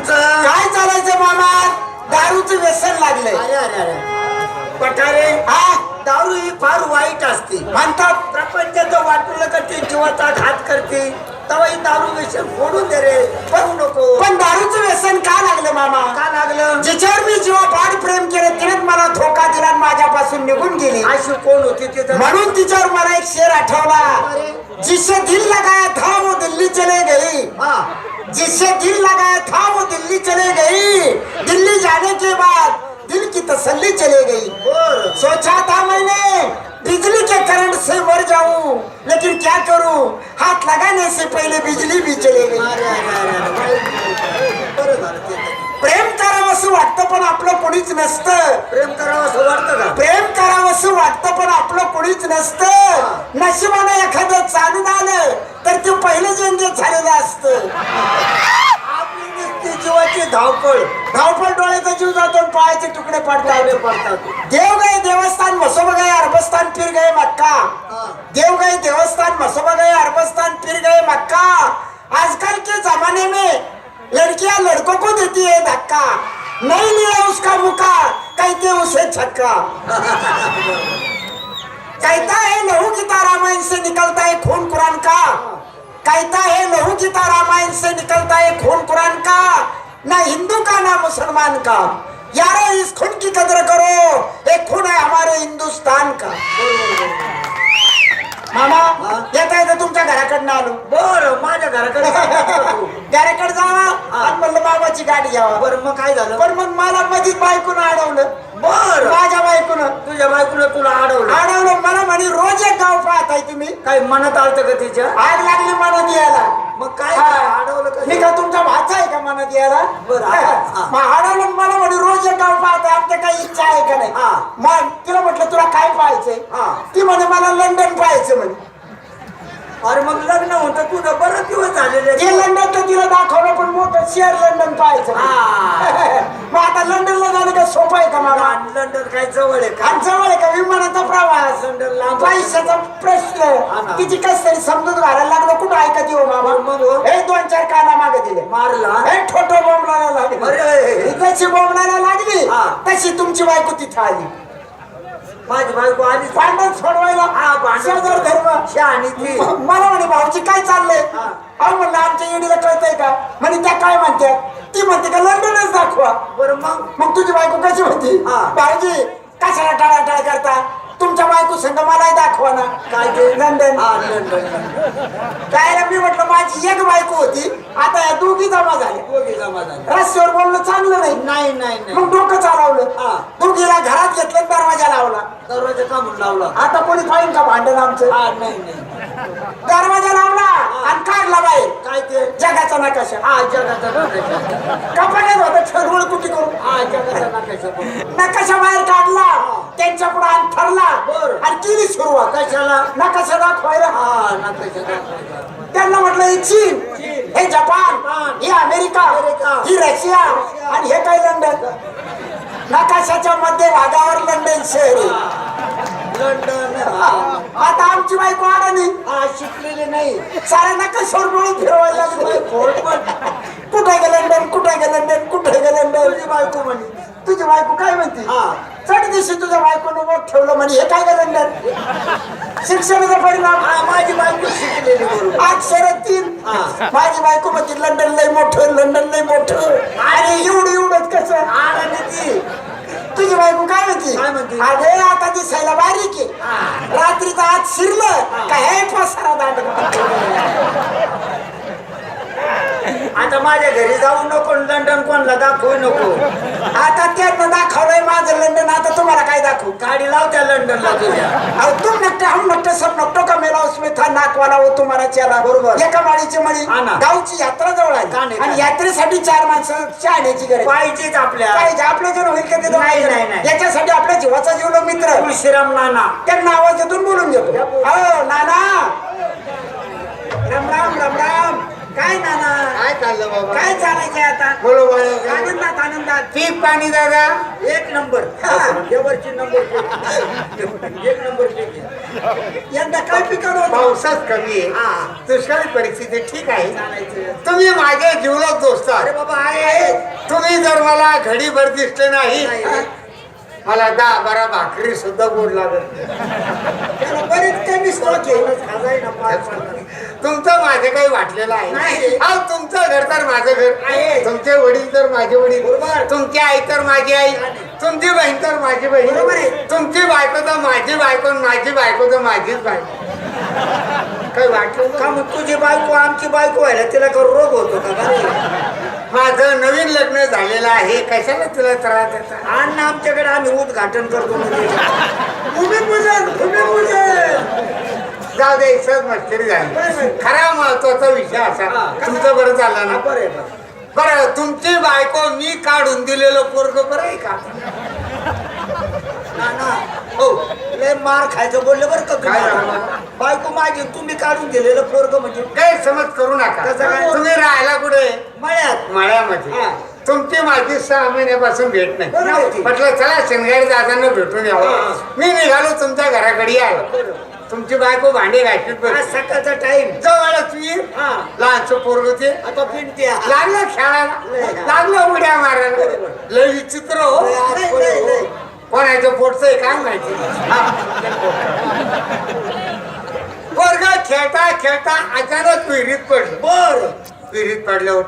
तुमचं? काय चालायचं मामा? दारूचं व्यसन लागलंय. अरे अरे अरे. पठारे हा? दारू ही फार वाईट असते. म्हणतात. प्रपंचाचं वाटलं का ते जीवाचा घात करते. तेव्हा ही दारू विषय फोडून दे रे. पडू नको. पण दारूचं व्यसन का लागलं मामा? का लागलं? जिच्यावर मी जीवापाड प्रेम केलं तिनेच मला धोका दिला आणि माझ्यापासून निघून गेली. अशी कोण होती तिथं म्हणून तिच्यावर मला एक शेर आठवला. अरे. जिससे दिल लगाया था वो दिल्ली चले गई. हा. जिससे दिल लगाया था वो दिल्ली चले गई। दिल्ली जाने के बाद दिल की तसल्ली चले गई। सोचा था मैंने बिजली के करंट से मर जाऊं लेकिन क्या करूं? हाथ लगाने से पहले बिजली भी चले गई. प्रेम करावं असं वाटतं पण आपलं कोणीच नसतं। प्रेम करावं असं वाटतं का? प्रेम करावं असं वाटतं पण आपलं कोणीच नसतं। नशिबानं एखादं चालून आलं तर ते पहिलं जंगे झालेलं असतं. आपली नुसती जीवाची धावपळ. धावपळ डोळ्याचा जीव जातो पायाचे तुकडे पडतात पडतात देव गाय देवस्थान मसोबा गाय अरबस्तान फिर गाय मक्का. देव गाय देवस्थान मसोबा गाय अरबस्तान फिर गाय मक्का. आजकल के जमाने में लड़कियां लड़कों को देती है धक्का. नहीं लिया उसका मुका कहते उसे छक्का. कहता है लहू गीता रामायण से निकलता है खून कुरान का। कहता है लहू गीता रामायण से निकलता है खून कुरान का। ना हिंदू का, ना मुसलमान का। यार, इस खून की कदर करो। एक खून है हमारे हिंदुस्तान का। मामा? येता येतं तुमच्या घराकडनं आलो. बर माझ्या घराकडे. घराकडे जावा आणि म्हणलं बाबाची गाडी घ्यावा. बरं मग काय झालं? पण मग मला मधीच बायकून अडवलं. बर. माझ्या बायकून. तुझ्या बायकोला तुला अडवलं? अडवलं मला म्हणे रोज एक गाव पाहताय तुम्ही. काही मनात आलतं का तिच्या? आग लागली मनात यायला. मग काय. अडवलं का का तुमचा भाचा आहे का मनात यायला बरं, हा. मला म्हणे रोज एक गाव पाहताय आमच्या काही इच्छा आहे का नाही हा. मग तिला म्हटलं तुला काय पाहायचंय हा. ती म्हणे मला लंडन पाहायचं म्हणे अरे मग लग्न होतं तुझं बरं दिवस झालेले. ते लंडन तर तिला दाखवलं पण मोठं शेअर लंडन पाहायचं. मग आता लंडनला जाणं का सोपं आहे का आणि लंडन काय जवळ आहे का? जवळ आहे का? विमानाचा प्रवास लंडन लांब आहे. पैशाचा प्रश्न. तिची कस तरी समजून घालायला लागलं. कुठं ऐकत येऊ मामा मग हो. दोन चार काना मागे दिले. मारला. हे ठोठो बोंबलायला लागली. अरे. जशी बोंबलायला लागली. तशी तुमची बायको तिथं आली. माझी बायको आली भांडण सोडवायला. हा भांडण शेजार धर्म. शहाणी ती. मला म्हणे भाऊजी काय चाललंय. अहो म्हणलं आमच्या येडीला कळतंय का? म्हणे त्या काय म्हणतात ती म्हणते का लंडनच दाखवा. बरं मग? मग तुझी बायको कशी होती? हा. भाऊजी कशाला टाळाटाळ करता? तुमच्या बायको संग मलाही ना. काय ते हा लंडन काय मी म्हटलं माझी एक बायको होती. आता या दोघी जमा झाल्या. दोघी जमा झाले रस्त्यावर बोलणं चांगलं नाही. नाही नाही नाही. मग डोकं चालवलं. हा. दोघीला घरात घेतलं दरवाजा लावला. दरवाजा कामून लावला. आता कोणी पाहिजे का भांडण आमचं? हा नाही नाही. दरवाजा लावला आणि काढला बाहेर. काय ते? जगाचा नकाशा. हा जगाचा नकाशा. कपाड्यात होता ठरवळ कुठे करू? हा जगाचा नकाशा. नकाशा बाहेर काढला. त्यांच्या पुढे आणि ठरला. आणि केली सुरुवात कशाला नकाशा दाखवायला हा नकाशा. त्यांना म्हटलं हे चीन. हे जपान. हे अमेरिका. ही रशिया आणि हे काय लंडन नकाशाच्या मध्य भागावर लंडन शहर. लंडन. आता आमची बायको अडाणी शिकलेले नाही साऱ्या नकाशावर डोळे फिरवायला कुठे गे लंडन कुठे गे लंडन कुठे गे लंडन तुझी बायको म्हणे तुझी बायको काय म्हणते हा. चढ दिवशी तुझ्या बायकोनं बोट ठेवलं म्हणे हे काय लंडन शिक्षणाचा परिणाम हा माझी बायको शिकलेली बरोबर. अक्षर तीन. हा. माझी बायको म्हणते लंडन लय मोठं लंडन लय मोठं. आणि एवढं एवढंच कसं? ती तुझी बायको काय काय म्हणते? अरे आता दिसायला बारीक आहे. रात्रीचा आत शिरलं का हे पसारा दांड आता माझ्या घरी जाऊ नको लंडन कोणला दाखवू नको. आता त्यातनं दाखवलंय माझं लंडन आता तुम्हाला काय दाखवू? गाडी लाव त्या लंडनला तुझ्या. अहो तुम नकटे हम नकटे सब नकटो का मेला उसमें था नाकवाला हो तुम्हाला चला बरोबर. एका माळीची मळी. गावची यात्रा जवळ नाही, आणि? यात्रेसाठी चार माणसं चहाण्याची गरज. पाहिजेच आपल्या. पाहिजे. आपलं जण होईल का ते नाही? नाही, नाही. याच्यासाठी आपल्या जीवाचा जीवलो मित्र. तुळशीराम नाना. त्यांना आवाज देतून बोलून घेतो. हो नाना. राम राम राम राम. काय नाना काय चाललं बाबा काय चालायचंय आता बोलो बाळा आनंदात आनंदात पीक पाणी दादा एक नंबर हा. वरची नंबर एक नंबर यंदा काय पिकाड होतं पावसाच कमी हा. आहे दुष्काळी परिस्थिती ठीक आहे. तुम्ही माझे जीवलग दोस्त अरे. बाबा आहे. तुम्ही जर मला घडीभर दिसले नाही. मला दहा बारा भाकरी सुद्धा गोड लागत बरेच कमी स्टॉक आहे खाजाय ना पाच. तुमचं माझे काही वाटलेलं आहे. नाही. हा तुमचं घर तर माझं घर. आहे. तुमचे वडील तर माझे वडील. बरोबर. तुमची आई तर माझी आई. तुमची बहीण तर माझी बहीण. बरोबर आहे. तुमची बायको तर माझी बायको आणि माझी बायको तर माझीच बायको. काही वाटलं का का मग तुझी बायको आमची बायको व्हायला तिला का रोग होतो का? बरं? माझं नवीन लग्न झालेलं आहे. कशाला तुला त्रास देता? आण ना आमच्याकडे आम्ही उद्घाटन करतो म्हणजे. भूमिपूजन भूमिपूजन. जाऊ दे सहज मस्करी झाली. खरा महत्त्वाचा विषय असा. तुमचं बरं चाललं ना बरं बरं. तुमची बायको मी काढून दिलेलं पोरग बरं आहे का हो लय मार खायचं बोलले बरं का काय? बायको माझी तुम्ही काढून दिलेलं पोरग म्हणजे काही समज करू नका कसं काय? तुम्ही राहायला कुठे मळ्यात मळ्यामध्ये हा. तुमची माझी सहा महिन्यापासून भेट नाही. म्हटलं चला शेनगाडी दादांना भेटून. यावं मी निघालो तुमच्या घराकडे आलो. तुमची बायको भांडे आज सकाळचा टाइम जवळच हा. लहानचं पोरग ते. आता पिंट्या लागलं खेळायला. लागलं उड्या मारायला. लय विचित्र हो. लय, लय, लय. कोणाचं पोटचं आहे काय माहिती? पोरग खेळता खेळता अचानक विहिरीत पडलं. बर. विहिरीत पडल्यावर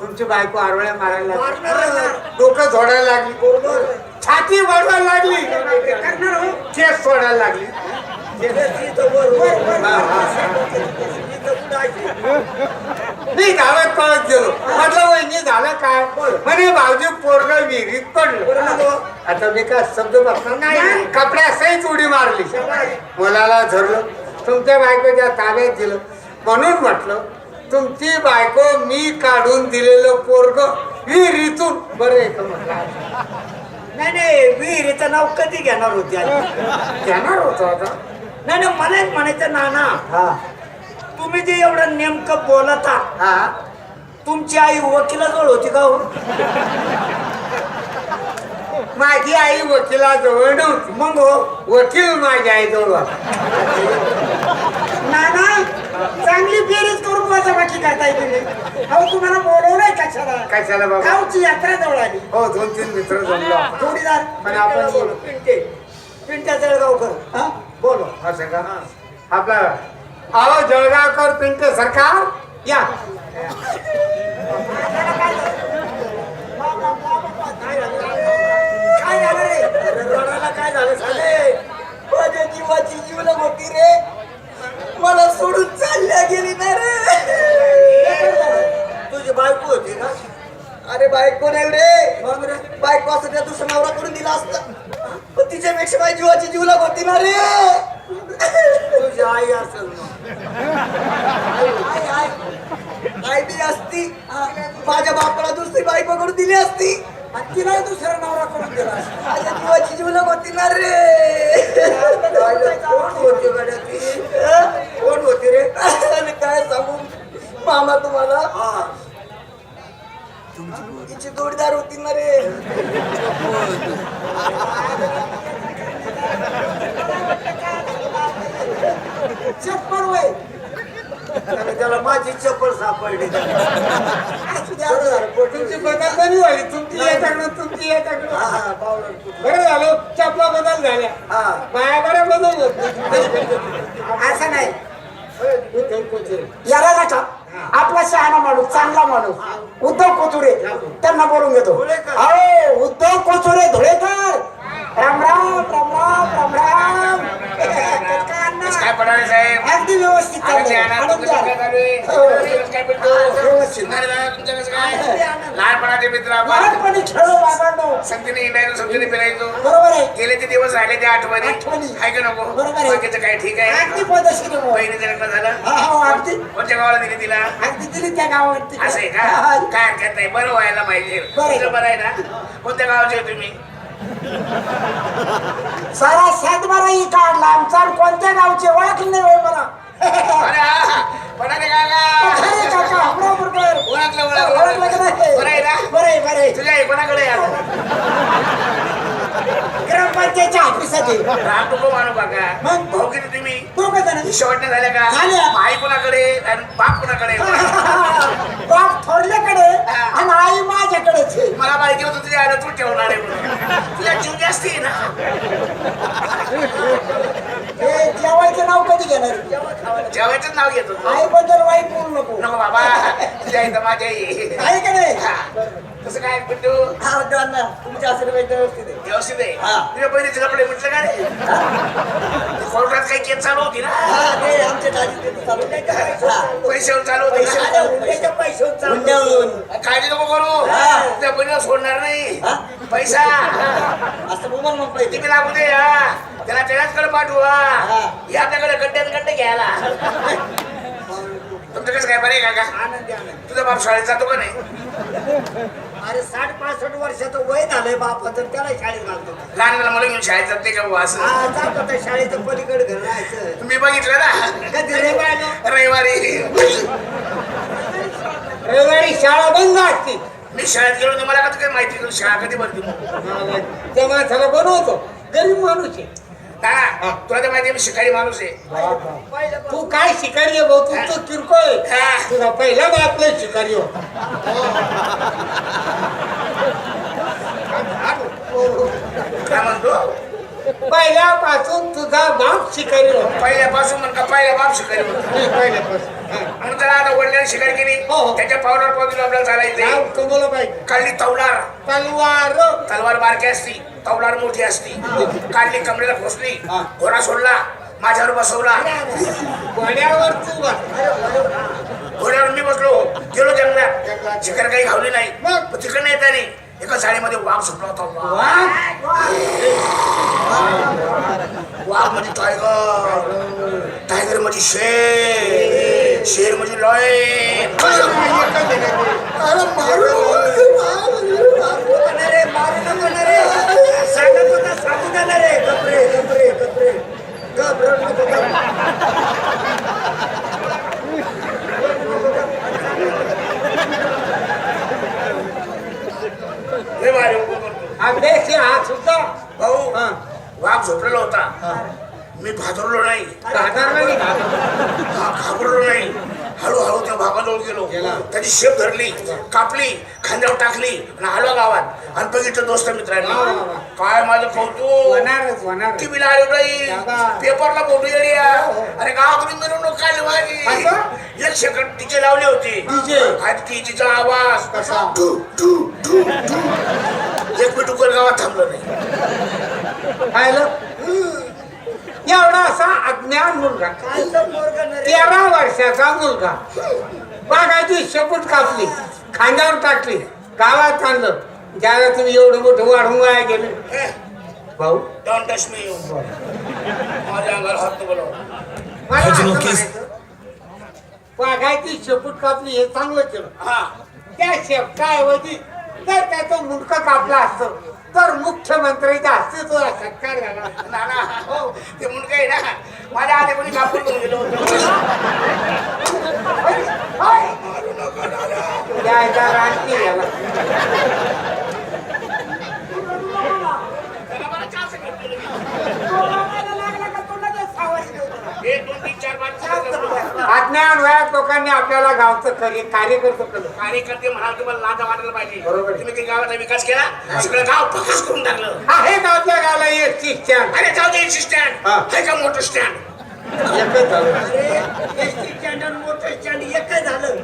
तुमची बायको आरवळ्या मारायला मारणार लागली ना. डोकं झोडायला लागली. बरोबर. छाती वाढवायला लागली. करणार हो. केस सोडायला लागली. मी धावत पळत गेलो म्हटलं वहिनी झालं काय? म्हणे भाऊजी पोरग विहिरीत पडलं. आता मी काय शब्द बसणार नाही. कपड्या सहित उडी मारली. मुलाला धरलं. तुमच्या बायकोच्या ताब्यात दिलं. म्हणून म्हटलं तुमची बायको मी काढून दिलेलं पोरग विहिरीतून. बरं आहे का म्हटलं? नाही नाही विहिरीचं नाव कधी घेणार होती? घेणार होतो आता. नाही नाही मला एक म्हणायचं नाना. हा. तुम्ही जे एवढं नेमकं बोलता हा. तुमची आई वकिलाजवळ होती का हो? माझी आई वकिलाजवळ नव्हती. मग हो. वकील माझ्या आईजवळ होता. नाना चांगली बेरीज करून बाकी करताय तुम्ही. अहो तुम्हाला बोलवलंय कशाला? कशाला बाबा? गावची यात्रा जवळ आली. हो दोन तीन मित्र जमलो पण आपण बोलू. पिंटे. पिंट्या जळगावकर. हा? बोलो. असं का आपला अहो जळगावकर पिंटे सरकार? या. काय झालं रे रडायला काय झालं साले माझ्या जीवाची जीवलग होती रे मला सोडून चालल्या गेली ना रे तुझी बायको होती ना अरे बायको नाही रे मग रे बायको असं त्या दुसऱ्या नवरा करून दिला असतं पण तिच्यापेक्षा माझी जीवाची जीवलग होती ना रे तुझी आई असेल आई आई आई बी असती माझ्या बापाला दुसरी बायको करून दिली असती आणि तिला दुसरा नवरा करून दिला माझ्या जीवाची जीवलग होती? ना रे कोण होती गड्या ती? कोण होती रे? आणि काय सांगू? मामा तुम्हाला? तिची जोडीदार होती ना रे. चप्पल वय. त्याला माझी चप्पल सापडली. तुमची बदल बरी झाली. तुमची तुमची याच्याकडं बरं झालं चपला बदल झाल्या. बाया बऱ्या बदल होत असं नाही. याला नका आपला शहाणा माणूस चांगला माणूस. उद्धव कोचुरे त्यांना बोलून घेतो. अहो उद्धव कोचुरे धुळेकर. राम राम राम राम राम राम काय पडाले साहेब अगदी व्यवस्थित? हो. लहानपणाचे मित्र लहानपणी खेळलो वागाडलो संगतीने हिंडायचो संगतीने फिरायचो. बरोबर आहे. गेले ते दिवस राहिले त्या आठवणी. आहे का नको? बरोबर. बाकीचं काय ठीक आहे? अगदी पद्धतशीर बोल. बहिणीचं लग्न झालं. हा, हो, अगदी. कोणत्या गावाला दिली तिला? अगदी दिली त्या गावावरती. असं आहे का? हा. काय हरकत नाही. बरं व्हायला पाहिजे. बरं आहे. ना? कोणत्या गावाचे आहे तुम्ही? सारा सातबारा ही काढला. आमचा आणि कोणत्या गावचे? ओळखलं नाही होय मला. अरे काका बरोबर. ओळखलं ओळखलं. का नाही? बरं आहे बरं आहे. तुझ्या कोणाकडे ते राग नको मानू काका. मग? भाऊ किती तुम्ही? दोघं जण शेवटने झाल्या का? झाल्या. आई कोणाकडे? आणि बाप कोणाकडे? बाप थोरल्याकडे आणि आई माझ्याकडेच आहे. मला माहिती होतं तुझ्या आईला तू ठेवणार आहे म्हणून. तुझ्या जीव जास्ती आहे ना. हे जेवायचं नाव कधी घेणार? जेवायचं नाव घेतो तू. आई बद्दल वाईट बोलू नको. नको बाबा. तुझ्या तर माझ्या आई आहे. का नाही हा. कसं काय पिंटू? हा अण्णा तुमच्या आशीर्वाद व्यवस्थित आहे. व्यवस्थित आहे? हा. तुझ्या बहिणीचं कपडे म्हटलं का रे कोर्टात काही केस चालू होती ना? हा, ते आमच्या दाजी चालू नाही का? पैशावर चालू होती पैसे पैशावर चालू. काळजी नको करू. तुझ्या बहिणीला सोडणार नाही? पैसा. असं बोल मग पहिले किती लागू दे त्याला त्याच्याचकडे पाठवू हा. हा. आपल्याकडे गड्ड्यात गड्डे घ्यायला. तुमचं कसं काय बरं आहे का तुझा बाप शाळेत जातो का नाही? अरे साठ पासष्ट वर्षाचं वय झालंय बाप तर त्याला शाळेत घालतो. लहान लहान मुलं घेऊन शाळेत जाते का बुवा असं? हा जात होता शाळेच्या पलीकडे घर राहायचं. मी बघितलं ना. कधी? रविवारी? रविवारी. शाळा बंद असते. मी शाळेत गेलो नाही मला का काही माहिती नाही शाळा कधी भरती. त्या माणसाला बनवतो. गरीब माणूस आहे. दादा तुला तर माहिती मी शिकारी माणूस आहे. पहिलं तू काय शिकारी आहे भाऊ? तू तो किरकोळ आहे. हा. तुझा पहिला बाप लय शिकारी हो. काय म्हणतो? पहिल्यापासून तुझा बाप शिकारी पहिल्यापासून म्हण का पहिल्या बाप शिकारी होता. पहिल्यापासून. हा. म्हणून त्याला आता वडिलांनी शिकार केली. हो, हो. त्याच्या पावलावर पावलं आपल्याला चालायचं. नाव कमवलं पाहिजे काढली तवलार तलवार. तलवार बारकी असती. तवलार मोठी असती. काढली कमरेला खोसली. घोडा सोडला. माझ्यावर बसवला. घोड्यावर तू घोड्यावर मी बसलो. गेलो जंगलात. शिकार काही घावली नाही. मग? तिकडे येतानी एका झाडीमध्ये वाघ सुटला होता. वाघ. म्हणजे टायगर टायगर म्हणजे शेर. शेर म्हणजे लॉय. अरे मारू रे मारू रे सांगत होता सांगू द्या ना रे गपरे गपरे गप रड नको गप. लय भारी उभं करतो. अभ्यास हा सुद्धा भाऊ हा. वाघ झोपलेला होता मी भादरलो नाही? हा घाबरलो नाही हळूहळू त्या भागाजवळ गेलो. त्याची शेप धरली कापली खांद्यावर टाकली आणि आलो गावात. आणि बघितलं दोस्त मित्रांनी. काय माझं कौतुक. होणार टीव्हीला आलो नाही दादा. पेपरला फोटो येडी अरे गावाकडून मिरवणूक काढली माझी? एक सेकंड तिचे लावले होते? आज तिचा आवाज. एक मिनिट गावात थांबलो नाही. पाहिलं एवढा असा अज्ञान मुलगा. तेरा वर्षाचा मुलगा. बागाची शेपूट कापली खांद्यावर टाकली गावात आणलं. ज्याला तुम्ही एवढं मोठं वाढून वाया गेले. भाऊ. माझ्या अंगाला हात वाघाची शेपूट कापली हे चांगलं केलं. हा. त्या शेपटाऐवजी जर त्याचं मुंडकं कापलं असतं तर मुख्यमंत्र्याच्या अस्तित्वाला सत्कार झाला. नाना हो ते मुंडकं आहे ना माझ्या आधी कोणी कापून घेऊन गेलो होतो राजकीय याला. एक दोन तीन चार पाच सहा सात, आठ. अज्ञान वयात लोकांनी आपल्याला गावचं कार्य कार्यकर्तं केलं. कार्यकर्ते म्हणाल तुम्हाला लाजा वाटायला पाहिजे. बरोबर. तुम्ही गावाचा विकास केला सगळं गाव प्रकाश करून टाकलं. आहे का आपल्या गावाला एक शिक्षण अरे जाऊ दे स्टँड हा. का मोठं स्टँड एकच झालं. एसटी स्टँड आणि मोठं स्टँड एकच झालं.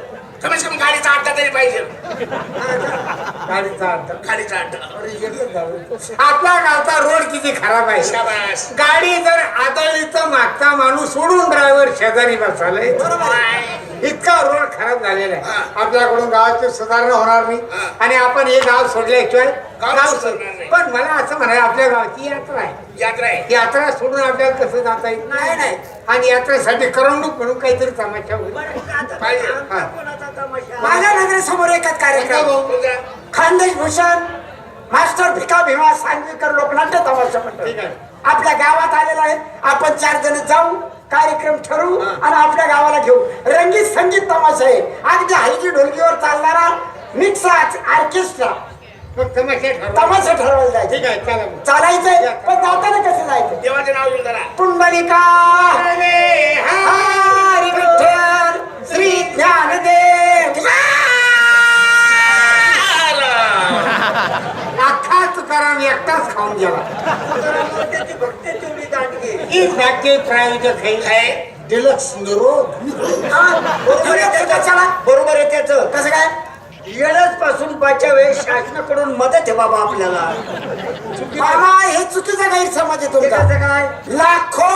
कमीत कमी गाडीचा अड्डा तरी पाहिजे. गाडीचा अर्थ गाडीचा अड्डा. आपल्या गावचा रोड किती खराब आहे. शाबास. गाडी जर आदळली तर मागचा माणूस सोडून ड्रायव्हर शेजारी बसायला बाय. इतका रोड खराब झालेला आहे. आपल्याकडून गावाची सुधारणा होणार नाही. हा. आणि आपण हे गाव सोडल्याशिवाय गाव सोड. पण मला असं म्हणायला आपल्या गावाची यात्रा आहे. यात्रा आहे. यात्रा सोडून आपल्याला कसं जाता येईल नाही? नाही आणि यात्रेसाठी करमणूक म्हणून काहीतरी तमाशा होईल? माझ्या नगरीसमोर एकच कार्यक्रम. खानदेश भूषण मास्टर भिका भीमा सांगवीकर लोकनाट्य तमाशा आहे. आपल्या गावात आलेला आहे आपण चार जण जाऊ. कार्यक्रम ठरवू आणि आपल्या गावाला घेऊ. रंगीत संगीत तमाशा आहे. अगदी हलकी ढोलकीवर चालणारा मिक्स ऑर्केस्ट्रा. तमाशा ठरवा. तमाशा ठरवायला जायचं. ठीक आहे चला मग. चालायचंय. पण जाताना कसं जायचं? देवाचे नाव घेऊन करा पुंडलिका. हरी विठ्ठल श्री ज्ञानदेव. अख्खा तुकाराम एकटाच खाऊन गेला. त्याची भक्ती तेवढी ही नाट्य प्रायोजक आहे डिलक्स निरोध बरोबर आहे त्याचं. बरोबर आहे त्याचं. कसं काय? येणच पासून बचावे शासनाकडून मदत आहे बाबा आपल्याला. हे चुकीचा गैरसमज आहे ते तुमचा कसं काय? लाखो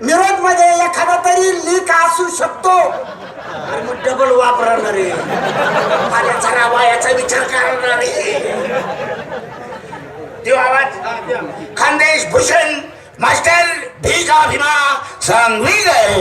निरोधमध्ये एखादा तरी लीक असू शकतो. अरे मग डबल वापरणार. आहे पाण्याचा रावा याचा विचार करणार. देव आवाज. खानदेश भूषण. मास्टर भी का भीमा सांगवी गए